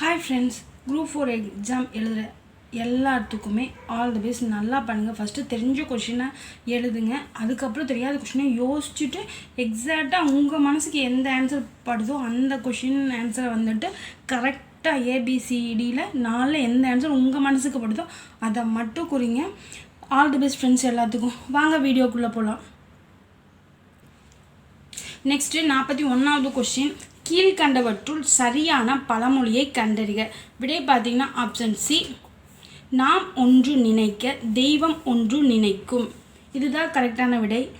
Hi friends group four exam எழுதுகிற எல்லாத்துக்குமே all the best நல்லா பண்ணுங்கள் ஃபஸ்ட்டு தெரிஞ்ச கொஷினை எழுதுங்க. அதுக்கப்புறம் தெரியாத கொஷினை யோசிச்சுட்டு எக்ஸாக்டாக உங்கள் மனசுக்கு எந்த ஆன்சர் படுதோ அந்த கொஷின் ஆன்சரை வந்துட்டு கரெக்டாக ஏபிசிடியில் நாலில் எந்த ஆன்சர் உங்கள் மனசுக்கு படுதோ அதை மட்டும் குறிங்க. ஆல் தி பெஸ்ட் ஃப்ரெண்ட்ஸ் எல்லாத்துக்கும். வாங்க வீடியோக்குள்ளே போகலாம் நெக்ஸ்ட்டு நாற்பத்தி ஒன்றாவது கொஷின் கீழ்கண்டவற்றுள் சரியான பழமொழியை கண்டறிக. விடை பார்த்தீங்கன்னா ஆப்ஷன் சி நாம் ஒன்று நினைக்க தெய்வம் ஒன்று நினைக்கும். இதுதான் கரெக்டான விடை.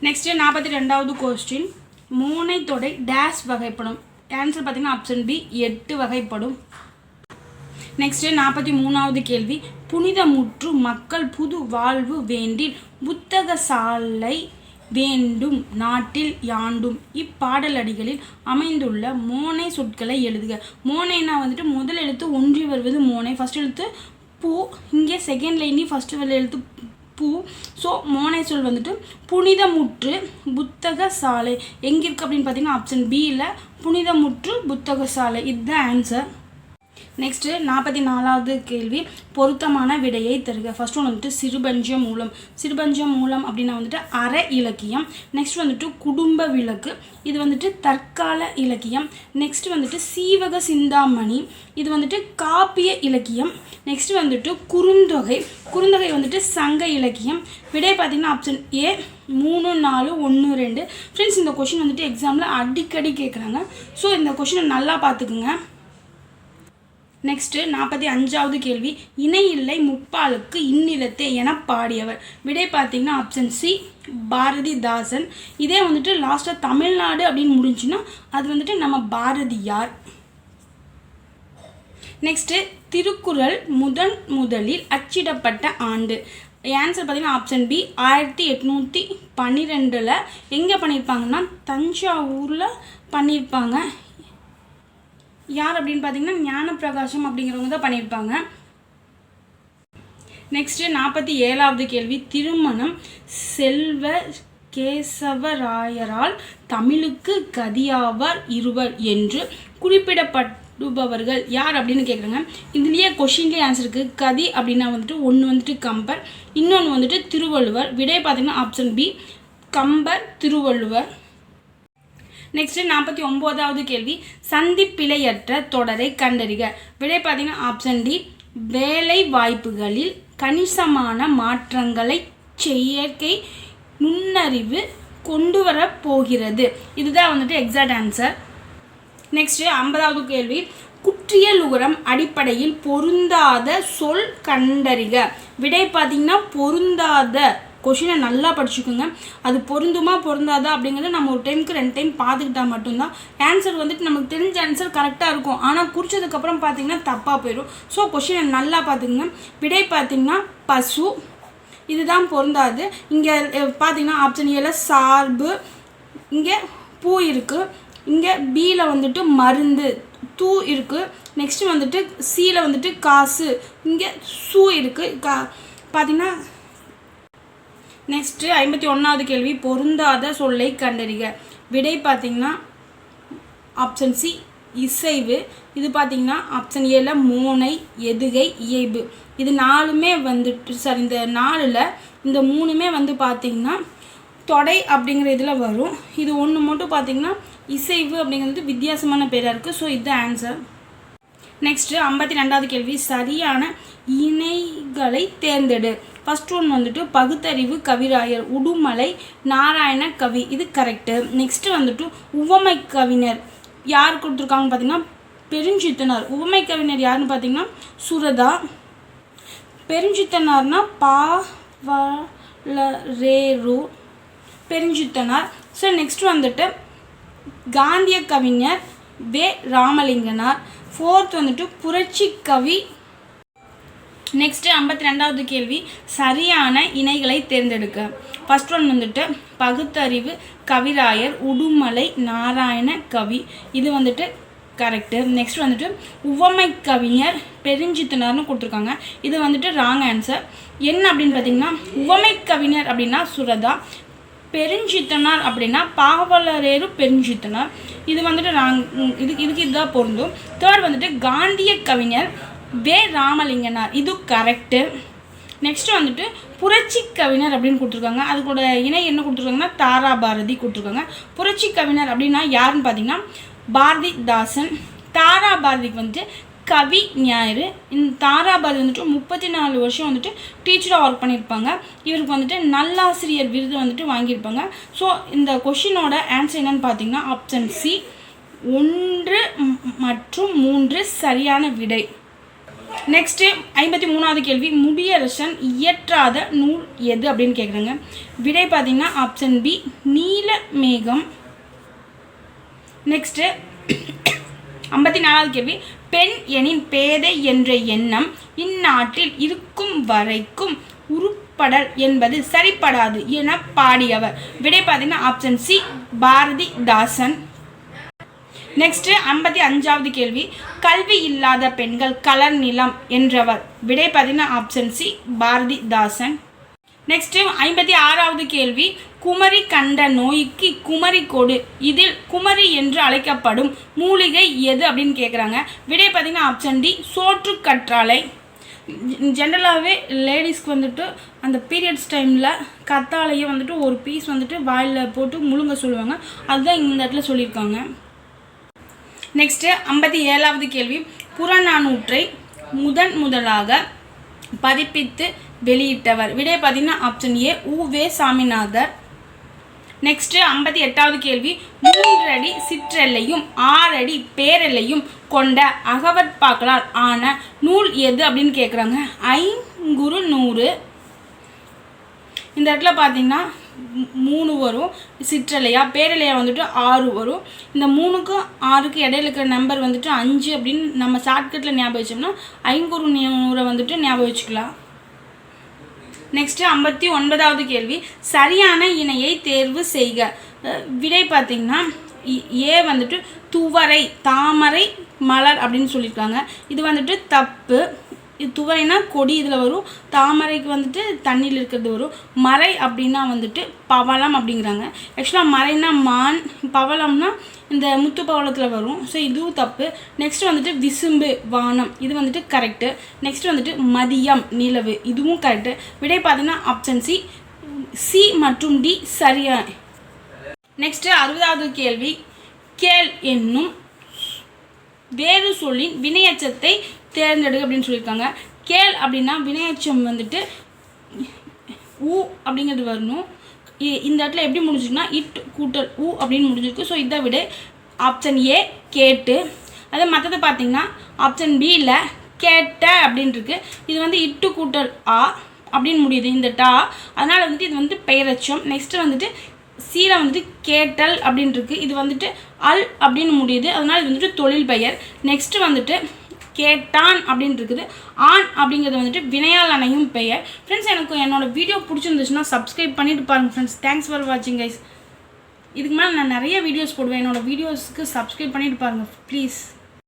நெக்ஸ்ட்டு நாற்பத்தி ரெண்டாவது கொஸ்டின் மூனை தொடை டேஷ் வகைப்படும். ஆன்சர் பார்த்தீங்கன்னா ஆப்ஷன் பி எட்டு வகைப்படும். நெக்ஸ்ட்டு நாற்பத்தி மூணாவது கேள்வி. புனிதமுற்று மக்கள் புது வாழ்வு வேண்டில் புத்தக சாலை வேண்டும் நாட்டில் யாண்டும். இப்பாடலடிகளில் அமைந்துள்ள மோனை சொற்களை எழுதுக. மோனைனா வந்துட்டு முதல் எழுத்து ஒன்றி வருவது மோனை ஃபர்ஸ்ட் எழுத்து பூ இங்கே செகண்ட் லைனி லைன்லேயும் ஃபர்ஸ்ட் எழுத்து பூ. ஸோ மோனை சொல் வந்துட்டு புனிதமுற்று புத்தக சாலை எங்கே இருக்குது அப்படின்னு பார்த்தீங்கன்னா ஆப்ஷன் பியில் புனிதமுற்று புத்தக சாலை இதுதான் ஆன்சர் நெக்ஸ்ட்டு நாற்பத்தி நாலாவது கேள்வி பொருத்தமான விடையை தருக. ஃபஸ்ட் ஒன்று வந்துட்டு சிறுபஞ்ச மூலம். சிறுபஞ்ச மூலம் அப்படின்னா வந்துட்டு அற இலக்கியம். நெக்ஸ்ட் வந்துட்டு குடும்ப விளக்கு. இது வந்துட்டு தற்கால இலக்கியம். நெக்ஸ்ட் வந்துட்டு சீவக சிந்தாமணி. இது வந்துட்டு காப்பிய இலக்கியம். நெக்ஸ்ட் வந்துட்டு குறுந்தொகை. குறுந்தொகை வந்துட்டு சங்க இலக்கியம். விடை பார்த்தீங்கன்னா ஆப்ஷன் ஏ மூணு நாலு ஒன்று ரெண்டு. ஃப்ரெண்ட்ஸ் இந்த கொஷின் வந்துட்டு எக்ஸாமில் அடிக்கடி கேட்குறாங்க. ஸோ இந்த கொஷினை நல்லா பார்த்துக்குங்க. நெக்ஸ்ட்டு நாற்பத்தி அஞ்சாவது கேள்வி. இணை இல்லை முப்பாலுக்கு இந்நிலத்தே என பாடியவர். விடை பார்த்தீங்கன்னா ஆப்ஷன் சி பாரதிதாசன். இதே வந்துட்டு லாஸ்ட்டாக தமிழ்நாடு அப்படின்னு முடிஞ்சுன்னா அது வந்துட்டு நம்ம பாரதியார். நெக்ஸ்ட்டு திருக்குறள் முதன் முதலில் அச்சிடப்பட்ட ஆண்டு. ஆன்சர் பார்த்தீங்கன்னா ஆப்ஷன் பி ஆயிரத்தி எட்நூற்றி பன்னிரெண்டில் எங்கே பண்ணியிருப்பாங்கன்னா தஞ்சாவூரில் பண்ணியிருப்பாங்க யார் அப்படின்னு பார்த்தீங்கன்னா ஞானப்பிரகாசம் அப்படிங்கிறவங்க தான் பண்ணியிருப்பாங்க. நெக்ஸ்ட்டு நாற்பத்தி ஏழாவது கேள்வி. திருமணம் செல்வ கேசவராயரால் தமிழுக்கு கதியாவார் இருவர் என்று குறிப்பிடப்படுபவர்கள் யார் அப்படின்னு கேட்குறாங்க இதுலேயே கொஷின்லேயே ஆன்சர் இருக்குது கதி அப்படின்னா வந்துட்டு ஒன்று வந்துட்டு கம்பர் இன்னொன்று வந்துட்டு திருவள்ளுவர். விடை பார்த்தீங்கன்னா option B Kambar Thiruvalluvar. Next நாற்பத்தி ஒம்போதாவது கேள்வி. சந்திப்பிழையற்ற தொடரை கண்டறிக. விடை பார்த்தீங்கன்னா ஆப்ஷன் டி வேலை வாய்ப்புகளில் கணிசமான மாற்றங்களை செயற்கை நுண்ணறிவு கொண்டு வர போகிறது. இதுதான் வந்துட்டு எக்ஸாக்ட் ஆன்சர் நெக்ஸ்ட் ஐம்பதாவது கேள்வி. குற்றியல் உரம் அடிப்படையில் பொருந்தாத சொல் கண்டறிக. விடை பார்த்தீங்கன்னா பொருந்தாத கொஷினை நல்லா படிச்சுக்கோங்க. அது பொருந்துமா பொருந்தாதா அப்படிங்கிறத நம்ம ஒரு டைமுக்கு ரெண்டு டைம் பார்த்துக்கிட்டா மட்டும்தான். ஆன்சர் வந்துட்டு நமக்கு தெரிஞ்ச ஆன்சர் கரெக்டாக இருக்கும். ஆனால் குறிச்சதுக்கப்புறம் பார்த்தீங்கன்னா தப்பாக போயிடும். ஸோ கொஷினை நல்லா பார்த்துக்குங்க. விடை பார்த்தீங்கன்னா பசு. இதுதான் பொருந்தாது. இங்கே பார்த்தீங்கன்னா ஆப்ஷன் ஏல சார்பு. இங்கே பூ இருக்குது இங்கே பியில் வந்துட்டு மருந்து. தூ இருக்குது நெக்ஸ்ட்டு வந்துட்டு சியில் வந்துட்டு காசு. இங்கே சூ இருக்குது கா பார்த்தீங்கன்னா நெக்ஸ்ட்டு ஐம்பத்தி ஒன்றாவது கேள்வி பொருந்தாத சொல்லை கண்டறிக. விடை பார்த்தீங்கன்னா ஆப்ஷன் சி இசைவு. இது பார்த்தீங்கன்னா ஆப்ஷன் ஏல மோனை எதுகை இயைபு. இது நாலுமே வந்துட்டு சாரி இந்த நாலில் இந்த மூணுமே வந்து பார்த்தீங்கன்னா தொடை அப்படிங்கிற இதில் வரும். இது ஒன்று மட்டும் பார்த்தீங்கன்னா இசைவு அப்படிங்கிறது வித்தியாசமான பேராக இருக்குது ஸோ இதுதான் ஆன்சர் நெக்ஸ்ட்டு ஐம்பத்தி ரெண்டாவது கேள்வி சரியான இணைகளை தேர்ந்தெடு. ஃபஸ்ட் ஒன் வந்துட்டு பகுத்தறிவு கவிராயர் உடுமலை நாராயண கவி. இது கரெக்டு நெக்ஸ்ட்டு வந்துட்டு உவமை கவிஞர். யார் கொடுத்துருக்காங்க பார்த்தீங்கன்னா பெருஞ்சித்தனார். உவமை கவிஞர் யாருன்னு பார்த்தீங்கன்னா சுரதா. பெருஞ்சித்தனார்னா பா ல பெருஞ்சித்தனார். ஸோ நெக்ஸ்ட் வந்துட்டு காந்திய கவிஞர் வே. ராமலிங்கனார். ஃபோர்த் வந்துட்டு புரட்சி கவி நெக்ஸ்ட்டு ஐம்பத்தி ரெண்டாவது கேள்வி. சரியான இணைகளை தேர்ந்தெடுக்க. ஃபஸ்ட் ஒன் வந்துட்டு பகுத்தறிவு கவிராயர் உடுமலை நாராயண கவி. இது வந்துட்டு கரெக்டு நெக்ஸ்ட் வந்துட்டு உவமை கவிஞர் பெருஞ்சித்தனார்னு கொடுத்துருக்காங்க. இது வந்துட்டு ராங் ஆன்சர் என்ன அப்படின்னு பார்த்தீங்கன்னா உவமை கவிஞர் அப்படின்னா சுரதா பெருஞ்சித்தனார் அப்படின்னா பாவலரேறு பெருஞ்சித்தனார். இது வந்துட்டு ராங் இது இதுக்கு இதுதான் பொருந்தும். தேர்ட் வந்துட்டு காந்திய கவிஞர் வே ராமலிங்கனார். இது கரெக்டு நெக்ஸ்ட்டு வந்துட்டு புரட்சி கவிஞர் அப்படின்னு கொடுத்துருக்காங்க. அதுக்கூட இணை என்ன கொடுத்துருக்காங்கன்னா தாரா பாரதி கொடுத்துருக்காங்க. புரட்சி கவிஞர் அப்படின்னா யாருன்னு பார்த்தீங்கன்னா பாரதிதாசன். தாரா பாரதிக்கு வந்துட்டு கவி ஞாயிறு. இந்த தாரா பாரதி வந்துட்டு முப்பத்தி நாலு வருஷம் வந்துட்டு டீச்சராக ஒர்க் பண்ணியிருப்பாங்க. இவருக்கு வந்துட்டு நல்லாசிரியர் விருது வந்துட்டு வாங்கியிருப்பாங்க. ஸோ இந்த கொஷினோட ஆன்சர் என்னன்னு பார்த்தீங்கன்னா ஆப்ஷன் சி ஒன்று மற்றும் மூன்று சரியான விடை. நெக்ஸ்ட்டு ஐம்பத்தி மூணாவது கேள்வி. முடியரசன் இயற்றாத நூல் எது அப்படின்னு கேட்குறாங்க விடை பார்த்தீங்கன்னா ஆப்ஷன் பி நீல மேகம். நெக்ஸ்ட்டு ஐம்பத்தி நாலாவது கேள்வி. பெண் எனின் பேதை என்ற எண்ணம் இந்நாட்டில் இருக்கும் வரைக்கும் உருப்படல் என்பது சரிப்படாது என பாடியவர். விடை பார்த்தீங்கன்னா ஆப்ஷன் சி பாரதிதாசன். நெக்ஸ்ட்டு ஐம்பத்தி அஞ்சாவது கேள்வி. கல்வி இல்லாத பெண்கள் கலர் நிலம் என்றவர். விடை பதின ஆப்ஷன் சி பாரதிதாசன். நெக்ஸ்ட்டு ஐம்பத்தி ஆறாவது கேள்வி. குமரி கண்ட நோய்க்கு குமரி கொடு. இதில் குமரி என்று அழைக்கப்படும் மூலிகை எது அப்படின்னு கேட்குறாங்க விடை பார்த்தீங்கன்னா ஆப்ஷன் டி சோற்று கற்றாழை. ஜென்ரலாகவே லேடிஸ்க்கு வந்துட்டு அந்த பீரியட்ஸ் டைமில் கத்தாழையை வந்துட்டு ஒரு பீஸ் வந்துட்டு வாயில் போட்டு முழுங்க சொல்லுவாங்க. அதுதான் இந்த இடத்துல சொல்லியிருக்காங்க. நெக்ஸ்ட்டு ஐம்பத்தி ஏழாவது கேள்வி. புறநானூற்றை முதன் முதலாக பதிப்பித்து வெளியிட்டவர். விடை பார்த்தீங்கன்னா ஆப்ஷன் ஏ உ வே சாமிநாதர். நெக்ஸ்ட்டு ஐம்பத்தி எட்டாவது கேள்வி. மூன்றடி சிற்றெல்லையும் ஆறடி பேரெல்லையும் கொண்ட அகவற்பாக்களால் ஆன நூல் எது அப்படின்னு கேட்குறாங்க ஐங்குறு நூறு இந்த இடத்துல பார்த்தீங்கன்னா மூணு வரும். சிற்றலையா? பேரலையா வந்துட்டு ஆறு வரும். இந்த மூணுக்கும் ஆறுக்கு இடையில இருக்கிற நம்பர் வந்துட்டு அஞ்சு அப்படின்னு நம்ம ஷார்ட்கட்டில் ஞாபகம் வச்சோம்னா ஐங்குறு நூறை வந்துட்டு ஞாபகம் வச்சுக்கலாம். நெக்ஸ்ட்டு ஐம்பத்தி ஒன்பதாவது கேள்வி. சரியான இணையை தேர்வு செய்க. விடை பார்த்தீங்கன்னா இ- ஏ வந்துட்டு துவரை தாமரை மலர் அப்படின்னு சொல்லியிருக்காங்க. இது வந்துட்டு தப்பு. இது துவரைனா கொடி இதில் வரும். தாமரைக்கு வந்துட்டு தண்ணியில் இருக்கிறது வரும். மறை அப்படின்னா வந்துட்டு பவளம் அப்படிங்கிறாங்க. ஆக்சுவலாக மறைனா மான் பவளம்னா இந்த முத்து பவளத்தில் வரும். ஸோ இதுவும் தப்பு. நெக்ஸ்ட் வந்துட்டு விசும்பு வானம். இது வந்துட்டு கரெக்டு நெக்ஸ்ட் வந்துட்டு மதியம் நிலவு. இதுவும் கரெக்டு விடை பார்த்தீங்கன்னா ஆப்ஷன் சி சி மற்றும் டி சரியா? நெக்ஸ்ட்டு அறுபதாவது கேள்வி. கேள் என்னும் வேறு சொல்லின் வினையச்சத்தை தேர்ந்தெடு அப்படின்னு சொல்லியிருக்காங்க. கேள் அப்படின்னா வினையச்சம் வந்துட்டு ஊ அப்படிங்கிறது வரணும். இ- இந்த இடத்துல எப்படி முடிஞ்சிருக்குன்னா இட் கூட்டல் ஊ அப்படின்னு முடிஞ்சிருக்கு. ஸோ இதை விட. ஆப்ஷன் ஏ கேட்டு. அதே மற்றது பார்த்தீங்கன்னா ஆப்ஷன் பியில் கேட்ட அப்படின்னு இருக்கு இது வந்து இட்டு கூட்டல் ஆ அப்படின்னு முடியுது. இந்த டா அதனால் வந்துட்டு இது வந்து பெயரச்சம் நெக்ஸ்ட்டு வந்துட்டு சீல வந்துட்டு கேட்டல் அப்படின்ட்டுருக்கு இருக்கு இது வந்துட்டு அல் அப்படின்னு முடியுது. அதனால் இது வந்துட்டு தொழில் பெயர். நெக்ஸ்ட்டு வந்துட்டு கேட்டான் அப்படின்னு இருக்குது. ஆண் அப்படிங்கிறது வந்துட்டு வினையால் அணையும் பெயர். ஃப்ரெண்ட்ஸ் எனக்கு என்னோட வீடியோ பிடிச்சிருந்துச்சுன்னா சப்ஸ்கிரைப் பண்ணிட்டு பாருங்கள் ஃப்ரெண்ட்ஸ் தேங்க்ஸ் ஃபார் வாட்சிங் கைஸ் இதுக்கு மேலே நான் நிறைய வீடியோஸ் போடுவேன். என்னோட வீடியோஸ்க்கு சப்ஸ்கிரைப் பண்ணிட்டு பாருங்கள் ப்ளீஸ்